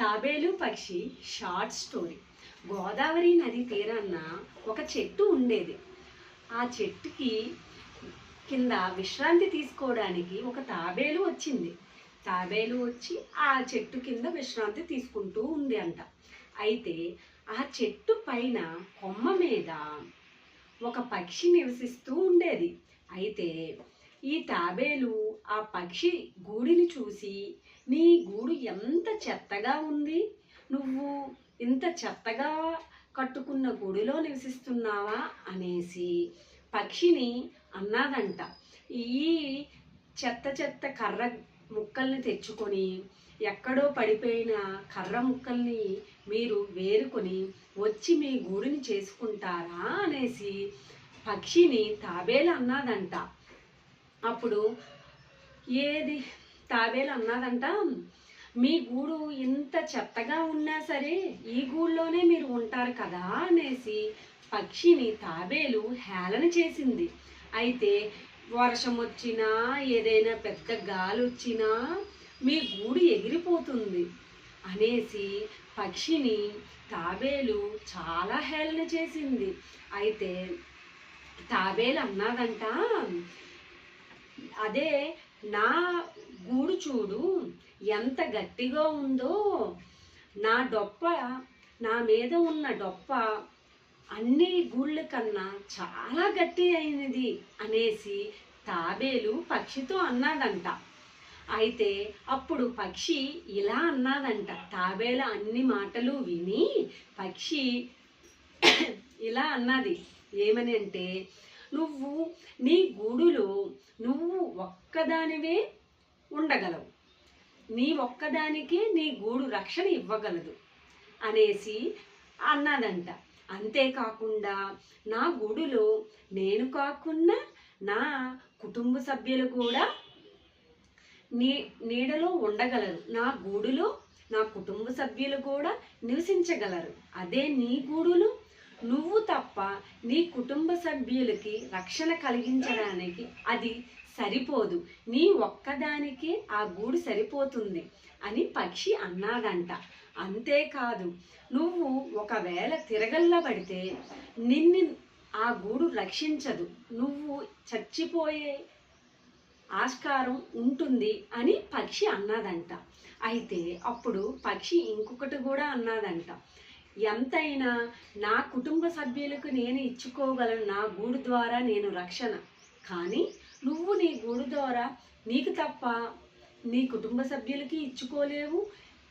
తాబేలు పక్షి short story. Godavari నది తీరాన ఒక చెట్టు ఉండేది. ఆ చెట్టుకి కింద విశ్రాంతి తీసుకోవడానికి ఒక తాబేలు వచ్చింది. తాబేలు వచ్చి ఆ చెట్టు కింద విశ్రాంతి తీసుకుంటూ ఉంది అంట. అయితే ఆ చెట్టు పైన కొమ్మ మీద ఒక పక్షి నివసిస్తూ ఉండేది. అయితే ఈ తాబేలు ఆ పక్షి గూడిని చూసి నీ గూడు ఎంత చెత్తగా ఉంది? నువ్వు ఇంత చెత్తగా కట్టుకున్న గుడిలో నివసిస్తున్నావా? అనేసి పక్షిని అన్నాదంట. ఈ చెత్త చెత్త కర్ర ముక్కల్ని తెచ్చుకొని ఎక్కడో పడిపోయిన కర్ర ముక్కల్ని మీరు వేరుకొని వచ్చి మీ గూడిని చేసుకుంటారా? అనేసి పక్షిని తాబేలు అన్నాదంట. అప్పుడు ఏది తాబేలు అన్నదంట మీ గూడు ఇంత చెత్తగా ఉన్నా సరే ఈ గూడులోనే మీరు ఉంటారు కదా అనేసి పక్షిని తాబేలు హేళన చేసింది. అయితే వర్షం వచ్చినా ఏదైనా పెద్ద గాలి వచ్చినా మీ గూడు ఎగిరిపోతుంది అనేసి పక్షిని తాబేలు చాలా హేళన చేసింది. అయితే తాబేలు అన్నదంట అదే నా గూడు చూడు ఎంత గట్టిగా ఉందో. నా డొప్ప నా మీద ఉన్న డొప్ప అన్ని గూళ్ళ కన్నా చాలా గట్టి అయినది అనేసి తాబేలు పక్షితో అన్నాడంట అయితే అప్పుడు పక్షి ఇలా అన్నాదంట. తాబేల అన్ని మాటలు విని పక్షి ఇలా అన్నది. ఏమని అంటే నువ్వు నీ గూడులో నువ్వు ఒక్కదానివే ఉండగలవు. నీ ఒక్కదానికే నీ గూడు రక్షణ ఇవ్వగలదు అనేసి అన్నదంట అంతేకాకుండా నా గూడులో నేను కాకుండా నా కుటుంబ సభ్యులు కూడా నీ నీడలో ఉండగలరు. నా గూడులో నా కుటుంబ సభ్యులు కూడా నివసించగలరు. అదే నీ గూడులు నువ్వు తప్ప నీ కుటుంబ సభ్యులకి రక్షణ కలిగించడానికి అది సరిపోదు. నీ ఒక్కదానికే ఆ గూడు సరిపోతుంది అని పక్షి అన్నాదంట అంతేకాదు నువ్వు ఒకవేళ తిరగల్లబడితే నిన్ను ఆ గూడు రక్షించదు. నువ్వు చచ్చిపోయే ఆస్కారం ఉంటుంది అని పక్షి అన్నదంట. అయితే అప్పుడు పక్షి ఇంకొకటి కూడా అన్నదంట. ఎంతైనా నా కుటుంబ సభ్యులకు నేను ఇచ్చుకోగలను నా గూడు ద్వారా నేను రక్షణ. కానీ నువ్వు నీ గూడు ద్వారా నీకు తప్ప నీ కుటుంబ సభ్యులకి ఇచ్చుకోలేవు.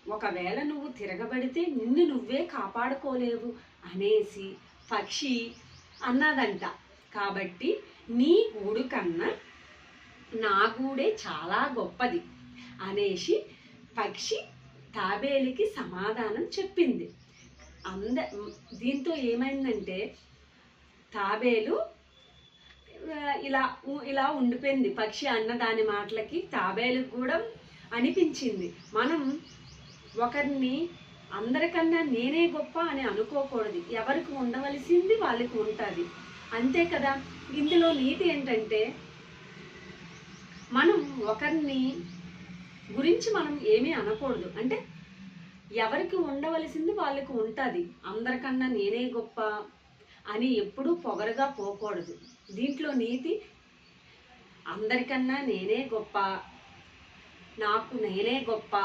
ఒకవేళ నువ్వు తిరగబడితే నిన్ను నువ్వే కాపాడుకోలేవు అనేసి పక్షి అన్నదంట. కాబట్టి నీ గూడు కన్నా నా గూడే చాలా గొప్పది అనేసి పక్షి తాబేలుకి సమాధానం చెప్పింది. అంద దీంతో ఏమైందంటే తాబేలు ఇలా ఉ- ఇలా ఉండిపోయింది. పక్షి అన్న దాని మాటలకి తాబేలు కూడా అనిపించింది. మనం ఒకరిని అందరికన్నా నేనే గొప్ప అని అనుకోకూడదు. ఎవరికి ఉండవలసింది వాళ్ళకి ఉంటుంది. అంతే కదా? ఇందులో నీతి ఏంటంటే మనం ఒకరిని గురించి మనం ఏమీ అనకూడదు. అంటే ఎవరికి ఉండవలసింది వాళ్ళకి ఉంటుంది. అందరికన్నా నేనే గొప్ప అని ఎప్పుడూ పొగరుగా పోకూడదు. దీంట్లో నీతి అందరికన్నా నేనే గొప్ప నాకు నేనే గొప్ప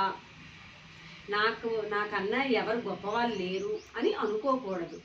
నాకు నాకన్నా ఎవరు గొప్పవాళ్ళు లేరు అని అనుకోకూడదు.